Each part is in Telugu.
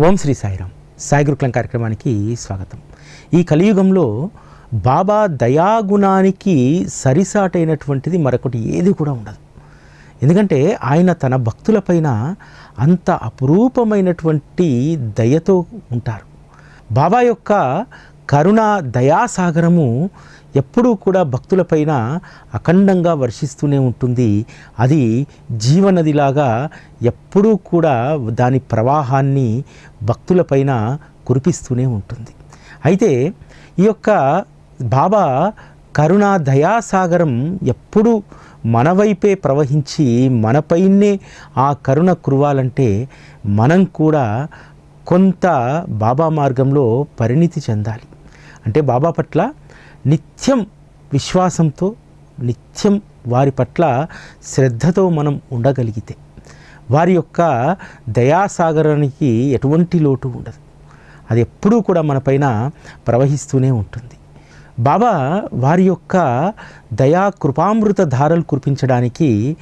ఓం శ్రీ సాయిరామ్. సాయి గురుకులం కార్యక్రమానికి స్వాగతం. ఈ కలియుగంలో బాబా దయాగుణానికి సరిసాటైనటువంటిది మరొకటి ఏది కూడా ఉండదు. ఎందుకంటే ఆయన తన భక్తులపైన అంత అపురూపమైనటువంటి దయతో ఉంటారు. బాబా యొక్క కరుణ దయాసాగరము ఎప్పుడూ కూడా భక్తులపైన అఖండంగా వర్షిస్తూనే ఉంటుంది. అది జీవనదిలాగా ఎప్పుడూ కూడా దాని ప్రవాహాన్ని భక్తులపైన కురిపిస్తూనే ఉంటుంది. అయితే ఈ యొక్క బాబా కరుణా దయాసాగరం ఎప్పుడు మన వైపే ప్రవహించి మనపైనే ఆ కరుణ కురవాలంటే మనం కూడా కొంత బాబా మార్గంలో పరిణితి చెందాలి. అంటే బాబా పట్ల నిత్యం విశ్వాసంతో నిత్యం వారి పట్ల శ్రద్ధతో మనం ఉండగలిగితే వారి యొక్క దయాసాగరానికి ఎటువంటి లోటు ఉండదు. అది ఎప్పుడూ కూడా మనపైన ప్రవహిస్తూనే ఉంటుంది. బాబా వారి యొక్క దయా కృపామృత ధారలు కురిపించడానికి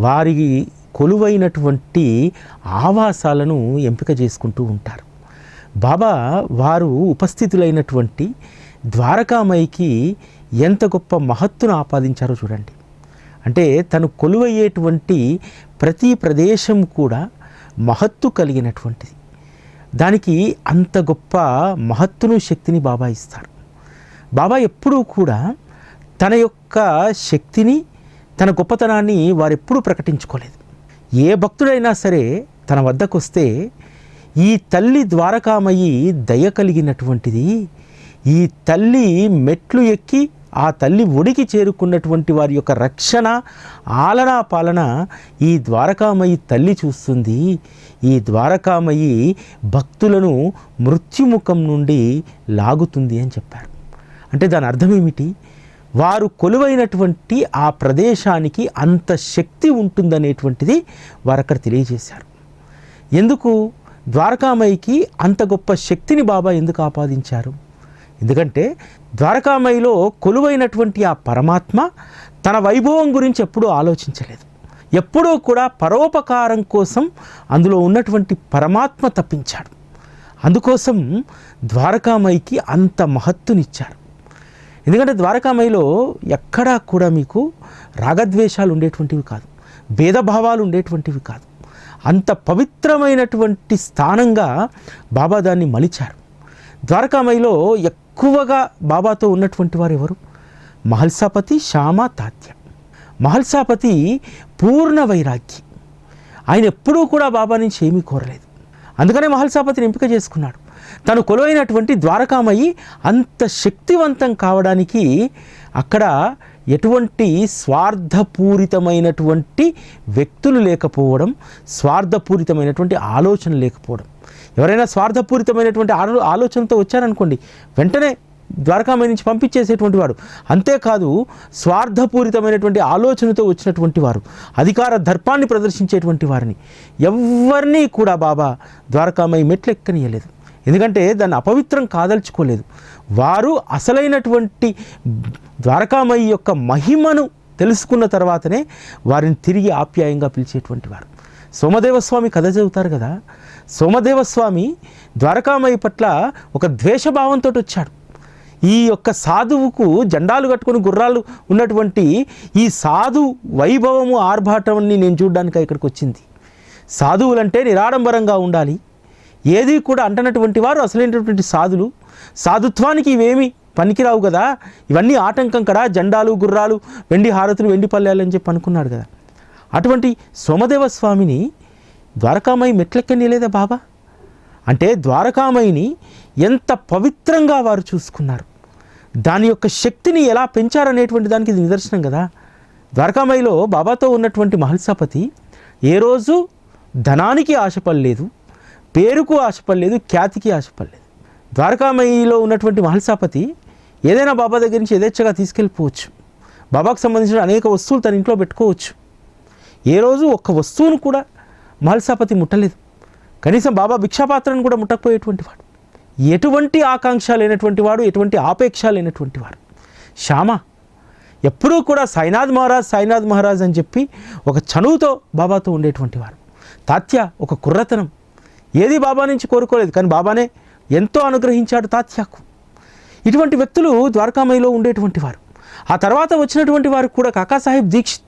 వారి కొలువైనటువంటి ఆవాసాలను ఎంపిక చేసుకుంటూ ఉంటారు. బాబా వారు ఉపస్థితులైనటువంటి ద్వారకామయికి ఎంత గొప్ప మహత్తును ఆపాదించారో చూడండి. అంటే తను కొలువయ్యేటువంటి ప్రతి ప్రదేశం కూడా మహత్తు కలిగినటువంటిది. దానికి అంత గొప్ప మహత్తును శక్తిని బాబా ఇస్తారు. బాబా ఎప్పుడూ కూడా తన యొక్క శక్తిని తన గొప్పతనాన్ని వారెప్పుడూ ప్రకటించుకోలేదు. ఏ భక్తుడైనా సరే తన వద్దకు వస్తే ఈ తల్లి ద్వారకామయి దయ కలిగినటువంటిది ఈ తల్లి మెట్లు ఎక్కి ఆ తల్లి ఒడికి చేరుకున్నటువంటి వారి యొక్క రక్షణ ఆలనా పాలన ఈ ద్వారకామయి తల్లి చూస్తుంది. ఈ ద్వారకామయి భక్తులను మృత్యుముఖం నుండి లాగుతుంది అని చెప్పారు. అంటే దాని అర్థం ఏమిటి వారు కొలువైనటువంటి ఆ ప్రదేశానికి అంత శక్తి ఉంటుందనేటువంటిది వారు అక్కడ తెలియజేశారు. ఎందుకు? ద్వారకామయికి అంత గొప్ప శక్తిని బాబా ఎందుకు ఆపాదించారు? ఎందుకంటే ద్వారకామయిలో కొలువైనటువంటి ఆ పరమాత్మ తన వైభవం గురించి ఎప్పుడూ ఆలోచించలేదు. ఎప్పుడూ కూడా పరోపకారం కోసం అందులో ఉన్నటువంటి పరమాత్మ తప్పించాడు. అందుకోసం ద్వారకామయికి అంత మహత్తునిచ్చారు. ఎందుకంటే ద్వారకామయిలో ఎక్కడా కూడా మీకు రాగద్వేషాలు ఉండేటువంటివి కాదు. భేదభావాలు ఉండేటువంటివి కాదు. అంత పవిత్రమైనటువంటి స్థానంగా బాబా దాన్ని మలిచారు. ద్వారకామయిలో ఎక్కువగా బాబాతో ఉన్నటువంటి వారు ఎవరు? మహల్సాపతి శ్యామ తాత్య. మహల్సాపతి పూర్ణ వైరాగ్యి. ఆయన ఎప్పుడూ కూడా బాబా నుంచి ఏమీ కోరలేదు. అందుకనే మహల్సాపతిని ఎంపిక చేసుకున్నాడు. తను కొలువైనటువంటి ద్వారకామయ్యి అంత శక్తివంతం కావడానికి అక్కడ ఎటువంటి స్వార్థపూరితమైనటువంటి వ్యక్తులు లేకపోవడం స్వార్థపూరితమైనటువంటి ఆలోచన లేకపోవడం ఎవరైనా స్వార్థపూరితమైనటువంటి ఆలోచనతో వచ్చారనుకోండి వెంటనే ద్వారకామయ నుంచి పంపించేసేటువంటి వాడు. అంతేకాదు స్వార్థపూరితమైనటువంటి ఆలోచనతో వచ్చినటువంటి వారు అధికార దర్పాన్ని ప్రదర్శించేటువంటి వారిని ఎవరినీ కూడా బాబా ద్వారకామయి మెట్లెక్కనియలేదు. ఎందుకంటే దాన్ని అపవిత్రం కాదలుచుకోలేదు. వారు అసలైనటువంటి ద్వారకామయి యొక్క మహిమను తెలుసుకున్న తర్వాతనే వారిని తిరిగి ఆప్యాయంగా పిలిచేటువంటి వారు. సోమదేవస్వామి కథ చదువుతారు కదా. సోమదేవస్వామి ద్వారకామయ్య పట్ల ఒక ద్వేషభావంతో వచ్చాడు. ఈ యొక్క సాధువుకు జెండాలు కట్టుకుని గుర్రాలు ఉన్నటువంటి ఈ సాధు వైభవము ఆర్భాటాన్ని నేను చూడడానికి ఇక్కడికి వచ్చింది. సాధువులంటే నిరాడంబరంగా ఉండాలి. ఏది కూడా అంటనటువంటి వారు అసలైనటువంటి సాధులు. సాధుత్వానికి ఇవేమి పనికిరావు కదా. ఇవన్నీ ఆటంకం కదా. జెండాలు గుర్రాలు వెండి హారతులు వెండి పల్లెలు అని చెప్పి అనుకున్నాడు కదా. అటువంటి సోమదేవ స్వామిని ద్వారకామయి మెట్లెక్కనిలేదా బాబా? అంటే ద్వారకామయిని ఎంత పవిత్రంగా వారు చూసుకున్నారు. దాని యొక్క శక్తిని ఎలా పెంచారనేటువంటి దానికి ఇది నిదర్శనం కదా. ద్వారకామయిలో బాబాతో ఉన్నటువంటి మహల్సాపతి ఏ రోజు ధనానికి ఆశపడలేదు పేరుకు ఆశపడలేదు ఖ్యాతికి ఆశపడలేదు. ద్వారకామయిలో ఉన్నటువంటి మహల్సాపతి ఏదైనా బాబా దగ్గర నుంచి యథేచ్ఛగా తీసుకెళ్ళిపోవచ్చు. బాబాకు సంబంధించిన అనేక వస్తువులు తన ఇంట్లో పెట్టుకోవచ్చు. ఏ రోజు ఒక్క వస్తువును కూడా మహల్సాపతి ముట్టలేదు. కనీసం బాబా భిక్షాపాత్రను కూడా ముట్టకపోయేటువంటి వాడు. ఎటువంటి ఆకాంక్ష లేనటువంటి వాడు ఎటువంటి ఆపేక్ష లేనటువంటి వాడు. శ్యామ ఎప్పుడూ కూడా సాయినాథ్ మహారాజ్ సాయినాథ్ మహారాజ్ అని చెప్పి ఒక చనువుతో బాబాతో ఉండేటువంటి వారు తాత్య ఒక కుర్రతనం. ఏది బాబా నుంచి కోరుకోలేదు కానీ బాబానే ఎంతో అనుగ్రహించాడు తాత్యాకు. ఇటువంటి వ్యక్తులు ద్వారకామయిలో ఉండేటువంటి వారు. ఆ తర్వాత వచ్చినటువంటి వారు కూడా కాకాసాహెబ్ దీక్షిత్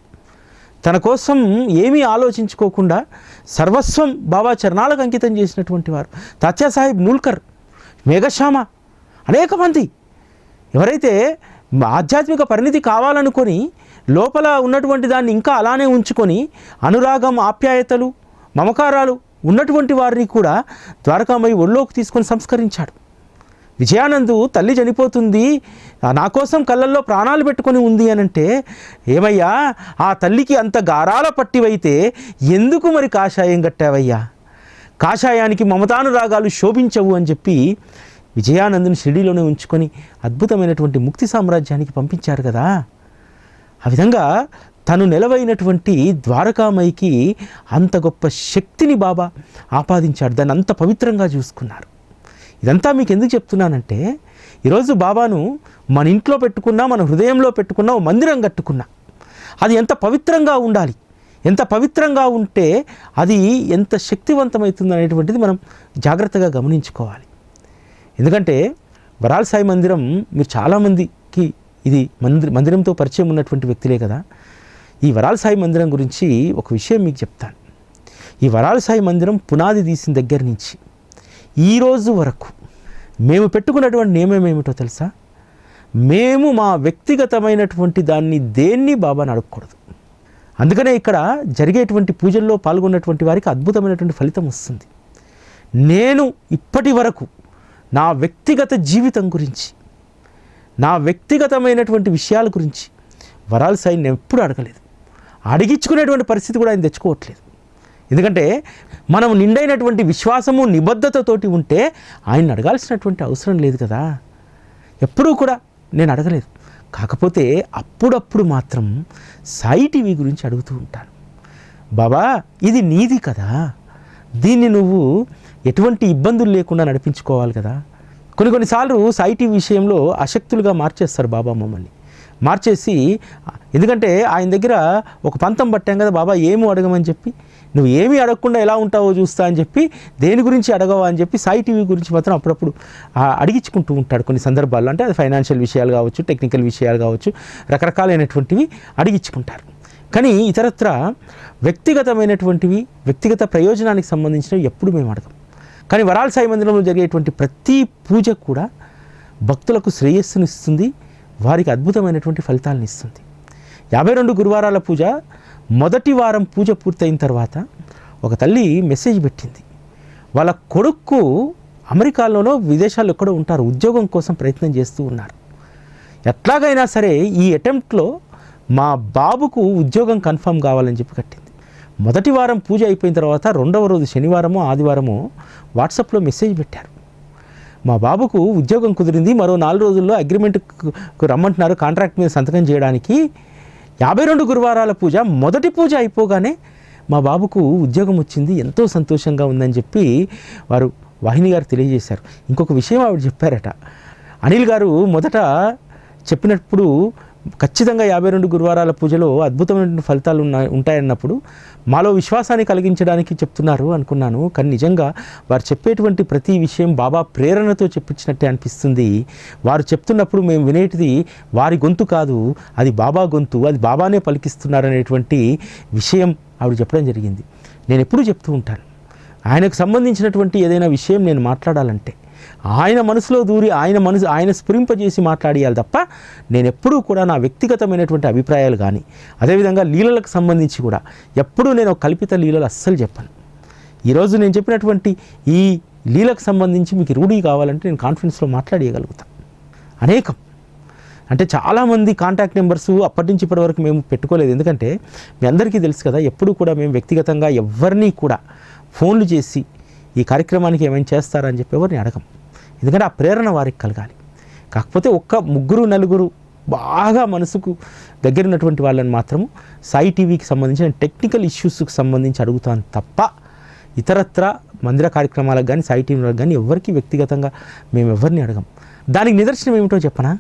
తన కోసం ఏమీ ఆలోచించుకోకుండా సర్వస్వం బాబా చరణాలకు అంకితం చేసినటువంటి వారు. తాత్యాసాహెబ్ నూల్కర్ మేఘశ్యామ అనేక మంది. ఎవరైతే ఆధ్యాత్మిక పరిణితి కావాలనుకొని లోపల ఉన్నటువంటి దాన్ని ఇంకా అలానే ఉంచుకొని అనురాగం ఆప్యాయతలు మమకారాలు ఉన్నటువంటి వారిని కూడా ద్వారకామయ్య ఒళ్ళోకి తీసుకొని సంస్కరించాడు. విజయానందు తల్లి చనిపోతుంది. నా కోసం కళ్ళల్లో ప్రాణాలు పెట్టుకొని ఉంది అని అంటే ఏమయ్యా ఆ తల్లికి అంత గారాల పట్టివైతే ఎందుకు మరి కాషాయం కట్టావయ్యా? కాషాయానికి మమతానురాగాలు శోభించవు అని చెప్పి విజయానందుని షిరిడీలోనే ఉంచుకొని అద్భుతమైనటువంటి ముక్తి సామ్రాజ్యానికి పంపించారు కదా. ఆ విధంగా తను నిలవైనటువంటి ద్వారకామయికి అంత గొప్ప శక్తిని బాబా ఆపాదించాడు. దాన్ని అంత పవిత్రంగా చూసుకున్నారు. ఇదంతా మీకు ఎందుకు చెప్తున్నానంటే ఈరోజు బాబాను మన ఇంట్లో పెట్టుకున్నా మన హృదయంలో పెట్టుకున్నా ఓ మందిరం కట్టుకున్నా. అది ఎంత పవిత్రంగా ఉండాలి? ఎంత పవిత్రంగా ఉంటే అది ఎంత శక్తివంతమవుతుంది అనేటువంటిది మనం జాగ్రత్తగా గమనించుకోవాలి. ఎందుకంటే వరాల సాయి మందిరం మీరు చాలామందికి ఇది మందిర మందిరంతో పరిచయం ఉన్నటువంటి వ్యక్తులే కదా. ఈ వరాల సాయి మందిరం గురించి ఒక విషయం మీకు చెప్తాను. ఈ వరాల సాయి మందిరం పునాది తీసిన దగ్గర నుంచి ఈరోజు వరకు మేము పెట్టుకున్నటువంటి నియమం ఏమిటో తెలుసా? మేము మా వ్యక్తిగతమైనటువంటి దాన్ని దేన్ని బాబాని అడగకూడదు. అందుకనే ఇక్కడ జరిగేటువంటి పూజల్లో పాల్గొన్నటువంటి వారికి అద్భుతమైనటువంటి ఫలితం వస్తుంది. నేను ఇప్పటి వరకు నా వ్యక్తిగత జీవితం గురించి నా వ్యక్తిగతమైనటువంటి విషయాల గురించి వరాల సాయి నేను ఎప్పుడు అడగలేదు. అడిగించుకునేటువంటి పరిస్థితి కూడా ఆయన తెచ్చుకోవట్లేదు. ఎందుకంటే మనం నిండైనటువంటి విశ్వాసము నిబద్ధతతోటి ఉంటే ఆయన అడగాల్సినటువంటి అవసరం లేదు కదా. ఎప్పుడూ కూడా నేను అడగలేదు. కాకపోతే అప్పుడప్పుడు మాత్రం సాయి టీవీ గురించి అడుగుతూ ఉంటాను. బాబా ఇది నీది కదా. దీన్ని నువ్వు ఎటువంటి ఇబ్బందులు లేకుండా నడిపించుకోవాలి కదా. కొన్ని కొన్నిసార్లు సాయి టీవీ విషయంలో అశక్తులుగా మార్చేస్తారు బాబా మమ్మల్ని. మార్చేసి ఎందుకంటే ఆయన దగ్గర ఒక పంతం పట్టాం కదా బాబా ఏమో అడగమని చెప్పి. నువ్వు ఏమీ అడగకుండా ఎలా ఉంటావో చూస్తా అని చెప్పి దేని గురించి అడగవా అని చెప్పి సాయి టీవీ గురించి మాత్రం అప్పుడప్పుడు అడిగించుకుంటూ ఉంటాడు కొన్ని సందర్భాల్లో. అంటే అది ఫైనాన్షియల్ విషయాలు కావచ్చు టెక్నికల్ విషయాలు కావచ్చు రకరకాలైనటువంటివి అడిగించుకుంటారు. కానీ ఇతరత్ర వ్యక్తిగతమైనటువంటివి వ్యక్తిగత ప్రయోజనానికి సంబంధించినవి ఎప్పుడు మేము అడగం. కానీ వరాల సాయి మందిరంలో జరిగేటువంటి ప్రతి పూజ కూడా భక్తులకు శ్రేయస్సును ఇస్తుంది వారికి అద్భుతమైనటువంటి ఫలితాలను ఇస్తుంది. యాభై రెండు గురువారాల పూజ మొదటి వారం పూజ పూర్తయిన తర్వాత ఒక తల్లి మెసేజ్ పెట్టింది. వాళ్ళ కొడుకు అమెరికాలోనో విదేశాల్లో ఎక్కడో ఉంటారు ఉద్యోగం కోసం ప్రయత్నం చేస్తూ ఉన్నారు. ఎట్లాగైనా సరే ఈ అటెంప్ట్లో మా బాబుకు ఉద్యోగం కన్ఫర్మ్ కావాలని చెప్పి కట్టింది. మొదటి వారం పూజ అయిపోయిన తర్వాత రెండవ రోజు శనివారము ఆదివారము వాట్సాప్లో మెసేజ్ పెట్టారు. మా బాబుకు ఉద్యోగం కుదిరింది మరో నాలుగు రోజుల్లో అగ్రిమెంట్కు రమ్మంటున్నారు కాంట్రాక్ట్ మీద సంతకం చేయడానికి యాభై రెండు గురువారాల పూజ మొదటి పూజ అయిపోగానే మా బాబుకు ఉద్యోగం వచ్చింది ఎంతో సంతోషంగా ఉందని చెప్పి వారు వాహిని గారు తెలియజేశారు. ఇంకొక విషయం ఆవిడ చెప్పారట. అనిల్ గారు మొదట చెప్పినప్పుడు ఖచ్చితంగా యాభై రెండు గురువారాల పూజలో అద్భుతమైన ఫలితాలు ఉన్నాయి ఉంటాయన్నప్పుడు మాలో విశ్వాసాన్ని కలిగించడానికి చెప్తున్నారు అనుకున్నాను. కానీ నిజంగా వారు చెప్పేటువంటి ప్రతి విషయం బాబా ప్రేరణతో చెప్పించినట్టే అనిపిస్తుంది. వారు చెప్తున్నప్పుడు మేము వినేటిది వారి గొంతు కాదు అది బాబా గొంతు అది బాబానే పలికిస్తున్నారనేటువంటి విషయం ఆవిడ చెప్పడం జరిగింది. నేను ఎప్పుడూ చెప్తూ ఉంటాను. ఆయనకు సంబంధించినటువంటి ఏదైనా విషయం నేను మాట్లాడాలంటే ఆయన మనసులో దూరి ఆయన మనసు ఆయన స్ఫురింపజేసి మాట్లాడేయాలి తప్ప నేను ఎప్పుడూ కూడా నా వ్యక్తిగతమైనటువంటి అభిప్రాయాలు కానీ అదేవిధంగా లీలలకు సంబంధించి కూడా ఎప్పుడూ నేను కల్పిత లీలలు అస్సలు చెప్పను. ఈరోజు నేను చెప్పినటువంటి ఈ లీలకు సంబంధించి మీకు రూఢీ కావాలంటే నేను కాన్ఫిడెన్స్లో మాట్లాడేయగలుగుతాను అనేకం. అంటే చాలామంది కాంటాక్ట్ నెంబర్స్ అప్పటి నుంచి ఇప్పటి వరకు మేము పెట్టుకోలేదు. ఎందుకంటే మీ అందరికీ తెలుసు కదా ఎప్పుడు కూడా మేము వ్యక్తిగతంగా ఎవరిని కూడా ఫోన్లు చేసి ఈ కార్యక్రమానికి ఏమైనా చేస్తారని చెప్పి ఎవరిని అడగం ఎందుకంటే ఆ ప్రేరణ వారికి కలగాలి. కాకపోతే ఒక్క ముగ్గురు నలుగురు బాగా మనసుకు దగ్గర ఉన్నటువంటి వాళ్ళని మాత్రము సాయి టీవీకి సంబంధించిన టెక్నికల్ ఇష్యూస్కి సంబంధించి అడుగుతాను తప్ప ఇతరత్ర మందిర కార్యక్రమాలకు కానీ సాయి టీవీలకు కానీ ఎవరికి వ్యక్తిగతంగా మేము ఎవరిని అడగం దానికి నిదర్శనం ఏమిటో చెప్పనా?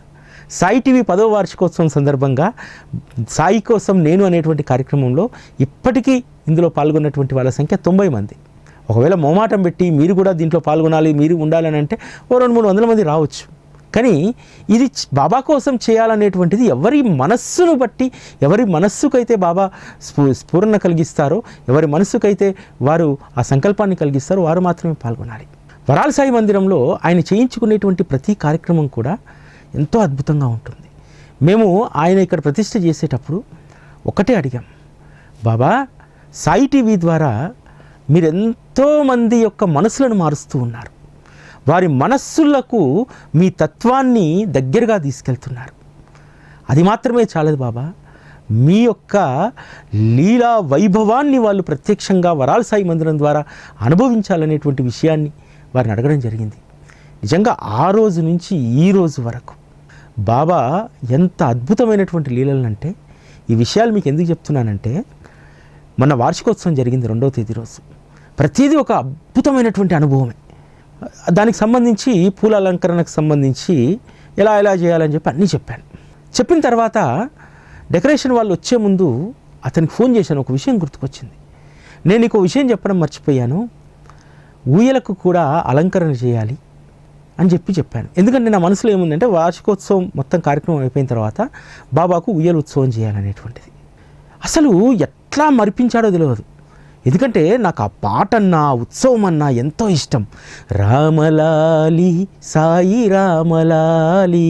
సాయి టీవీ పదవ వార్షికోత్సవం సందర్భంగా సాయి కోసం నేను అనేటువంటి కార్యక్రమంలో ఇప్పటికీ ఇందులో పాల్గొన్నటువంటి వాళ్ళ సంఖ్య తొంభై మంది. ఒకవేళ మోమాటం పెట్టి మీరు కూడా దీంట్లో పాల్గొనాలి మీరు ఉండాలని అంటే ఓ రెండు మూడు వందల మంది రావచ్చు. కానీ ఇది బాబా కోసం చేయాలనేటువంటిది ఎవరి మనస్సును బట్టి ఎవరి మనస్సుకైతే బాబా స్ఫూ స్ఫూరణ కలిగిస్తారో ఎవరి మనస్సుకైతే వారు ఆ సంకల్పాన్ని కలిగిస్తారో వారు మాత్రమే పాల్గొనాలి. వరాల సాయి మందిరంలో ఆయన చేయించుకునేటువంటి ప్రతి కార్యక్రమం కూడా ఎంతో అద్భుతంగా ఉంటుంది. మేము ఆయన ఇక్కడ ప్రతిష్ట చేసేటప్పుడు ఒకటే అడిగాం. బాబా సాయి టీవీ ద్వారా మీరు ఎంతోమంది యొక్క మనసులను మారుస్తూ ఉన్నారు. వారి మనస్సులకు మీ తత్వాన్ని దగ్గరగా తీసుకెళ్తున్నారు. అది మాత్రమే చాలదు బాబా. మీ యొక్క లీలా వైభవాన్ని వాళ్ళు ప్రత్యక్షంగా వరాల సాయి మందిరం ద్వారా అనుభవించాలనేటువంటి విషయాన్ని వారిని అడగడం జరిగింది. నిజంగా ఆ రోజు నుంచి ఈ రోజు వరకు బాబా ఎంత అద్భుతమైనటువంటి లీలలంటే ఈ విషయాలు మీకు ఎందుకు చెప్తున్నానంటే మొన్న వార్షికోత్సవం జరిగింది రెండవ తేదీ రోజు. ప్రతిదీ ఒక అద్భుతమైనటువంటి అనుభవమే. దానికి సంబంధించి పూల అలంకరణకు సంబంధించి ఎలా ఎలా చేయాలని చెప్పి అన్నీ చెప్పాను. చెప్పిన తర్వాత డెకరేషన్ వాళ్ళు వచ్చే ముందు అతనికి ఫోన్ చేశాను ఒక విషయం గుర్తుకొచ్చింది. నేను నీకు ఒక విషయం చెప్పడం మర్చిపోయాను. ఊయలకు కూడా అలంకరణ చేయాలి అని చెప్పి చెప్పాను. ఎందుకంటే నా మనసులో ఏముందంటే వార్షికోత్సవం మొత్తం కార్యక్రమం అయిపోయిన తర్వాత బాబాకు ఉయ్యల ఉత్సవం చేయాలనేటువంటిది. అసలు ఎట్లా మరిపించాడో తెలియదు. ఎందుకంటే నాకు ఆ పాట అన్నా ఉత్సవం అన్నా ఎంతో ఇష్టం. రామలాలి సాయి రామలాలి.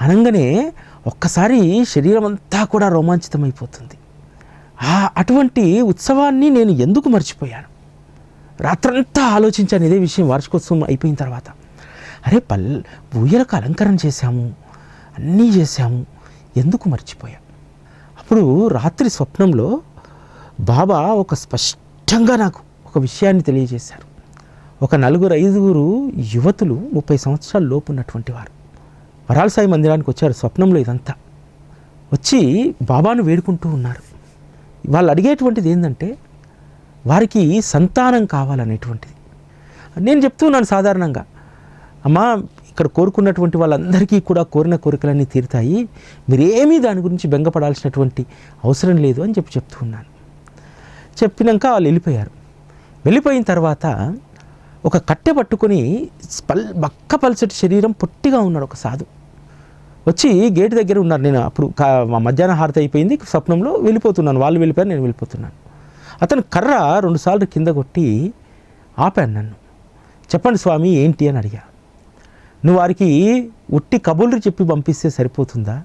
అనగానే ఒక్కసారి శరీరం అంతా కూడా రోమాంచితమైపోతుంది. ఆ అటువంటి ఉత్సవాన్ని నేను ఎందుకు మర్చిపోయాను? రాత్రంతా ఆలోచించాను ఇదే విషయం వార్షికోత్సవం అయిపోయిన తర్వాత. అరే పల్ ఊయలకు అలంకరణ చేశాము అన్నీ చేశాము ఎందుకు మర్చిపోయాం అప్పుడు రాత్రి స్వప్నంలో బాబా ఒక స్పష్టంగా నాకు ఒక విషయాన్ని తెలియజేశారు. ఒక నలుగురు ఐదుగురు యువతులు ముప్పై సంవత్సరాల లోపు ఉన్నటువంటి వారు. వరాల సాయి మందిరానికి వచ్చారు స్వప్నంలో ఇదంతా. వచ్చి బాబాను వేడుకుంటూ ఉన్నారు. వాళ్ళు అడిగేటువంటిది ఏంటంటే వారికి సంతానం కావాలనేటువంటిది. నేను చెప్తున్నాను సాధారణంగా. అమ్మా ఇక్కడ కోరుకున్నటువంటి వాళ్ళందరికీ కూడా కోరిన కోరికలన్నీ తీరుతాయి. మీరేమీ దాని గురించి బెంగపడాల్సినటువంటి అవసరం లేదు అని చెప్పి చెప్తూ ఉన్నాను. చెప్పినాక వాళ్ళు వెళ్ళిపోయారు. వెళ్ళిపోయిన తర్వాత ఒక కట్టె పట్టుకొని పల్ బక్క పలచటి శరీరం పొట్టిగా ఉన్నాడు ఒక సాధు వచ్చి గేట్ దగ్గర ఉన్నారు. నేను అప్పుడు మా మధ్యాహ్న హారతి అయిపోయింది. స్వప్నంలో వెళ్ళిపోతున్నాను. వాళ్ళు వెళ్ళిపోయారు. నేను వెళ్ళిపోతున్నాను. అతను కర్ర రెండుసార్లు కింద కొట్టి ఆపాను నన్ను. చెప్పండి స్వామి ఏంటి అని అడిగా. నువ్వు వారికి ఉట్టి కబుర్లు చెప్పి పంపిస్తే సరిపోతుందా?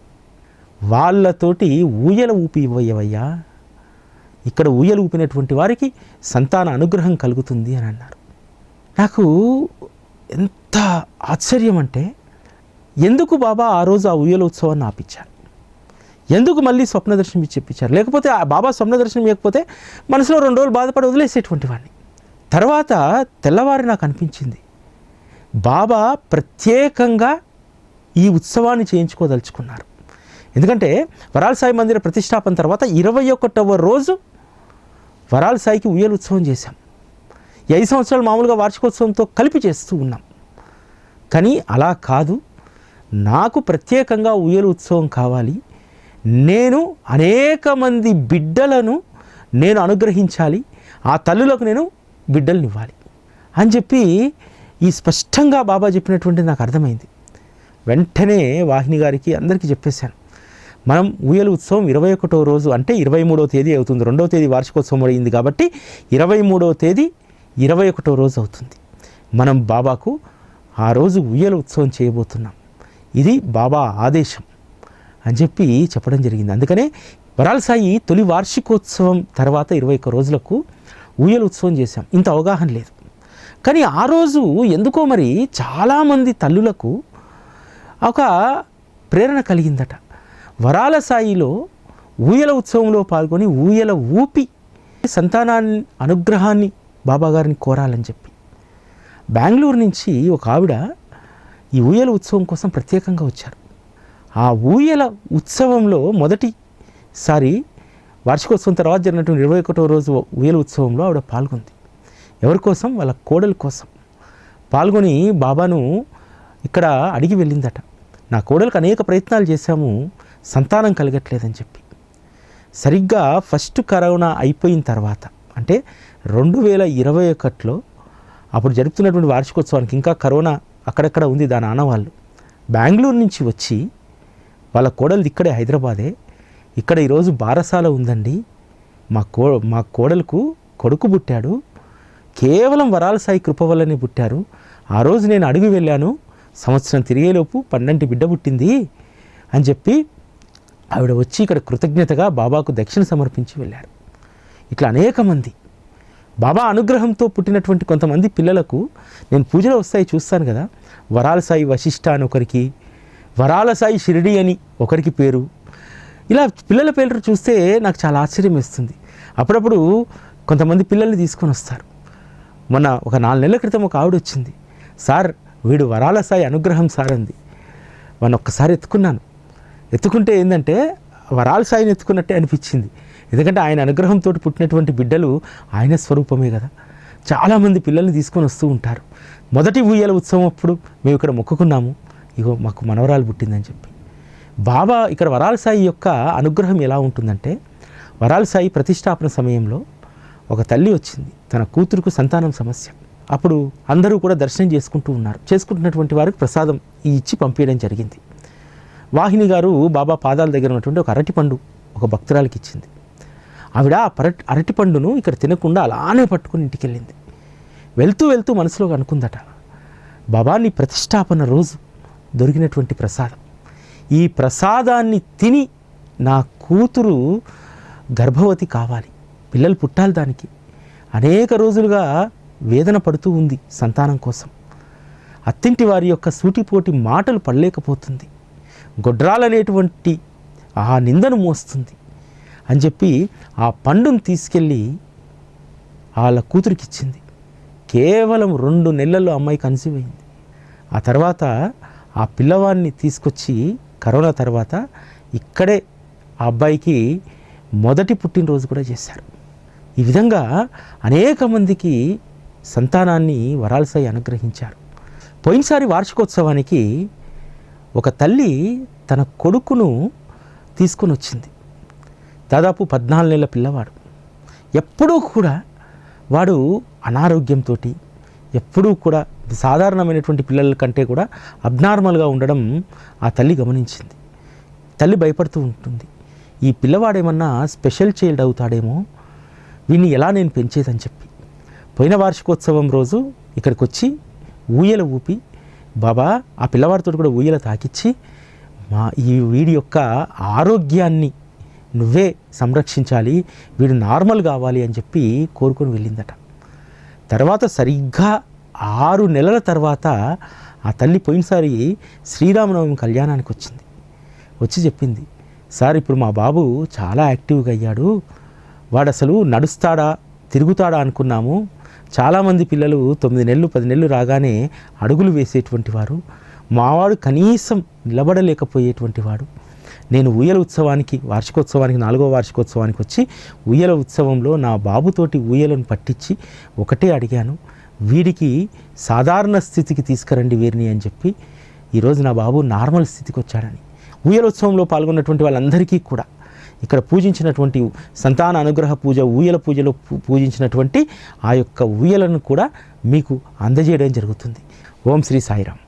వాళ్ళతోటి ఊయల ఊపి ఇవ్వయ్యవయ్యా. ఇక్కడ ఊయలు ఊపినటువంటి వారికి సంతాన అనుగ్రహం కలుగుతుంది అని అన్నారు. నాకు ఎంత ఆశ్చర్యం అంటే ఎందుకు బాబా ఆ రోజు ఆ ఉయ్యల ఉత్సవాన్ని ఆపించారు? ఎందుకు మళ్ళీ స్వప్న దర్శనం ఇచ్చి చెప్పించారు లేకపోతే ఆ బాబా స్వప్న దర్శనం ఇవ్వకపోతే మనసులో రెండు రోజులు బాధపడి వదిలేసేటువంటి వాడిని. తర్వాత తెల్లవారి నాకు అనిపించింది బాబా ప్రత్యేకంగా ఈ ఉత్సవాన్ని చేయించుకోదలుచుకున్నారు. ఎందుకంటే వరాల సాయి మందిర ప్రతిష్టాపన తర్వాత ఇరవై ఒకటవ రోజు వరాల సాయికి ఉయ్యల ఉత్సవం చేశాం. ఐదు సంవత్సరాలు మామూలుగా వార్షికోత్సవంతో కలిపి చేస్తూ ఉన్నాం. కానీ అలా కాదు. నాకు ప్రత్యేకంగా ఉయ్యల ఉత్సవం కావాలి. నేను అనేక మంది బిడ్డలను నేను అనుగ్రహించాలి. ఆ తల్లులకు నేను బిడ్డలను ఇవ్వాలి అని చెప్పి ఈ స్పష్టంగా బాబా చెప్పినటువంటి నాకు అర్థమైంది. వెంటనే వాహిని గారికి అందరికీ చెప్పేశాను. మనం ఊయల ఉత్సవం ఇరవై ఒకటో రోజు అంటే ఇరవై మూడవ తేదీ అవుతుంది. రెండవ తేదీ వార్షికోత్సవం అయింది కాబట్టి ఇరవై మూడవ తేదీ ఇరవై ఒకటో రోజు అవుతుంది. మనం బాబాకు ఆ రోజు ఉయ్యల ఉత్సవం చేయబోతున్నాం. ఇది బాబా ఆదేశం అని చెప్పి చెప్పడం జరిగింది. అందుకనే వరాల సాయి తొలి వార్షికోత్సవం తర్వాత ఇరవై ఒక్క రోజులకు ఊయల ఉత్సవం చేశాం. ఇంత అవగాహన లేదు. కానీ ఆ రోజు ఎందుకో మరి చాలామంది తల్లులకు ఒక ప్రేరణ కలిగిందట. వరాల సాయిలో ఊయల ఉత్సవంలో పాల్గొని ఊయల ఊపి సంతానాన్ని అనుగ్రహాన్ని బాబాగారిని కోరాలని చెప్పి. బెంగళూరు నుంచి ఒక ఆవిడ ఈ ఊయల ఉత్సవం కోసం ప్రత్యేకంగా వచ్చారు. ఆ ఊయల ఉత్సవంలో మొదటిసారి వార్షికోత్సవం తర్వాత జరిగినటువంటి ఇరవై ఒకటో రోజు ఊయల ఉత్సవంలో ఆవిడ పాల్గొంది. ఎవరి కోసం? వాళ్ళ కోడల కోసం. పాల్గొని బాబాను ఇక్కడ అడిగి వెళ్ళిందట. నా కోడలకు అనేక ప్రయత్నాలు చేశాము. సంతానం కలగట్లేదని చెప్పి. సరిగ్గా ఫస్ట్ కరోనా అయిపోయిన తర్వాత అంటే రెండు వేల ఇరవై ఒకటిలో అప్పుడు జరుపుతున్నటువంటి వార్షికోత్సవానికి ఇంకా కరోనా అక్కడక్కడ ఉంది దాని ఆనవాళ్ళు. బెంగళూరు నుంచి వచ్చి వాళ్ళ కోడలు ఇక్కడే హైదరాబాదే. ఇక్కడ ఈరోజు బారసాల ఉందండి. మా కో మా కోడలకు కొడుకు పుట్టాడు. కేవలం వరాల సాయి కృప వల్లనే పుట్టారు. ఆ రోజు నేను అడుగు వెళ్ళాను. సంవత్సరం తిరిగేలోపు పన్నెండు బిడ్డ పుట్టింది అని చెప్పి ఆవిడ వచ్చి ఇక్కడ కృతజ్ఞతగా బాబాకు దక్షిణ సమర్పించి వెళ్ళారు. ఇట్లా అనేక మంది. బాబా అనుగ్రహంతో పుట్టినటువంటి కొంతమంది పిల్లలకు నేను పూజలు వస్తాయి చూస్తాను కదా. వరాల సాయి వశిష్ఠ అని ఒకరికి వరాల సాయి షిరిడి అని ఒకరికి పేరు. ఇలా పిల్లల పేర్లు చూస్తే నాకు చాలా ఆశ్చర్యం వేస్తుంది. అప్పుడప్పుడు కొంతమంది పిల్లల్ని తీసుకొని వస్తారు. మొన్న ఒక నాలుగు నెలల క్రితం ఒక ఆవిడ వచ్చింది. సార్ వీడు వరాల సాయి అనుగ్రహం సార్ అంది. మొన్న ఒక్కసారి ఎత్తుకున్నాను. ఎత్తుకుంటే ఏంటంటే వరాల సాయిని ఎత్తుకున్నట్టే అనిపించింది. ఎందుకంటే ఆయన అనుగ్రహంతో పుట్టినటువంటి బిడ్డలు ఆయన స్వరూపమే కదా. చాలామంది పిల్లల్ని తీసుకొని వస్తూ ఉంటారు. మొదటి ఉయ్యాల ఉత్సవం అప్పుడు మేము ఇక్కడ మొక్కుకున్నాము. ఇగో మాకు మనవరాలు పుట్టిందని చెప్పి. బాబా ఇక్కడ వరాల సాయి యొక్క అనుగ్రహం ఎలా ఉంటుందంటే వరాల సాయి ప్రతిష్టాపన సమయంలో ఒక తల్లి వచ్చింది. తన కూతురుకు సంతానం సమస్య. అప్పుడు అందరూ కూడా దర్శనం చేసుకుంటూ ఉన్నారు. చేసుకుంటున్నటువంటి వారికి ప్రసాదం ఇచ్చి పంపించడం జరిగింది. వాహిని గారు బాబా పాదాల దగ్గర ఉన్నటువంటి ఒక అరటిపండు ఒక భక్తురాలికి ఇచ్చింది. ఆవిడ ఆ పరటి అరటిపండును ఇక్కడ తినకుండా అలానే పట్టుకుని ఇంటికి వెళ్ళింది వెళ్తూ వెళ్తూ మనసులో అనుకుందట బాబా నీ ప్రతిష్టాపన రోజు దొరికినటువంటి ప్రసాదం. ఈ ప్రసాదాన్ని తిని నా కూతురు గర్భవతి కావాలి. పిల్లలు పుట్టాలి దానికి. అనేక రోజులుగా వేదన పడుతూ ఉంది సంతానం కోసం. అత్తింటి వారి యొక్క సూటిపోటి మాటలు పడలేకపోతుంది. గొడ్రాలనేటువంటి ఆ నిందను మోస్తుంది అని చెప్పి ఆ పండును తీసుకెళ్ళి వాళ్ళ కూతురికిచ్చింది. కేవలం రెండు నెలల్లో అమ్మాయి కన్సీవ్ అయింది ఆ తర్వాత ఆ పిల్లవాడిని తీసుకొచ్చి కరోనా తర్వాత ఇక్కడే ఆ అబ్బాయికి మొదటి పుట్టినరోజు కూడా చేశారు. ఈ విధంగా అనేక మందికి సంతానాన్ని వరాలసై అనుగ్రహించారు. పోయినసారి వార్షికోత్సవానికి ఒక తల్లి తన కొడుకును తీసుకొని వచ్చింది. దాదాపు పద్నాలుగు నెలల పిల్లవాడు. ఎప్పుడూ కూడా వాడు అనారోగ్యంతో ఎప్పుడూ కూడా సాధారణమైనటువంటి పిల్లల కంటే కూడా అబ్నార్మల్గా ఉండడం ఆ తల్లి గమనించింది. తల్లి భయపడుతూ ఉంటుంది. ఈ పిల్లవాడేమన్నా స్పెషల్ చైల్డ్ అవుతాడేమో వీడిని ఎలా నేను పెంచేదని చెప్పి. పోయిన వార్షికోత్సవం రోజు ఇక్కడికి వచ్చి ఊయల ఊపి బాబా ఆ పిల్లవాడితో కూడా ఊయల తాకిచ్చి మా ఈ వీడి యొక్క ఆరోగ్యాన్ని నువ్వే సంరక్షించాలి వీడు నార్మల్ కావాలి అని చెప్పి కోరుకొని వెళ్ళిందట. తర్వాత సరిగ్గా ఆరు నెలల తర్వాత ఆ తల్లి పోయినసారి శ్రీరామనవమి కళ్యాణానికి వచ్చింది. వచ్చి చెప్పింది సార్ ఇప్పుడు మా బాబు చాలా యాక్టివ్గా అయ్యాడు. వాడు అసలు నడుస్తాడా తిరుగుతాడా అనుకున్నాము. చాలామంది పిల్లలు తొమ్మిది నెలలు పది నెలలు రాగానే అడుగులు వేసేటువంటి వారు మావాడు కనీసం నిలబడలేకపోయేటువంటి వాడు. నేను ఊయల ఉత్సవానికి వార్షికోత్సవానికి నాలుగో వార్షికోత్సవానికి వచ్చి ఊయల ఉత్సవంలో నా బాబుతోటి ఊయలను పట్టించి ఒకటే అడిగాను వీడికి సాధారణ స్థితికి తీసుకురండి వీరిని అని చెప్పి ఈరోజు నా బాబు నార్మల్ స్థితికి వచ్చాడని. ఊయలోత్సవంలో పాల్గొన్నటువంటి వాళ్ళందరికీ కూడా ఇక్కడ పూజించినటువంటి సంతాన అనుగ్రహ పూజ ఊయల పూజలో పూజించినటువంటి ఆ యొక్క ఊయలను కూడా మీకు అందజేయడం జరుగుతుంది. ఓం శ్రీ సాయిరామ్.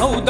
ಹೌದ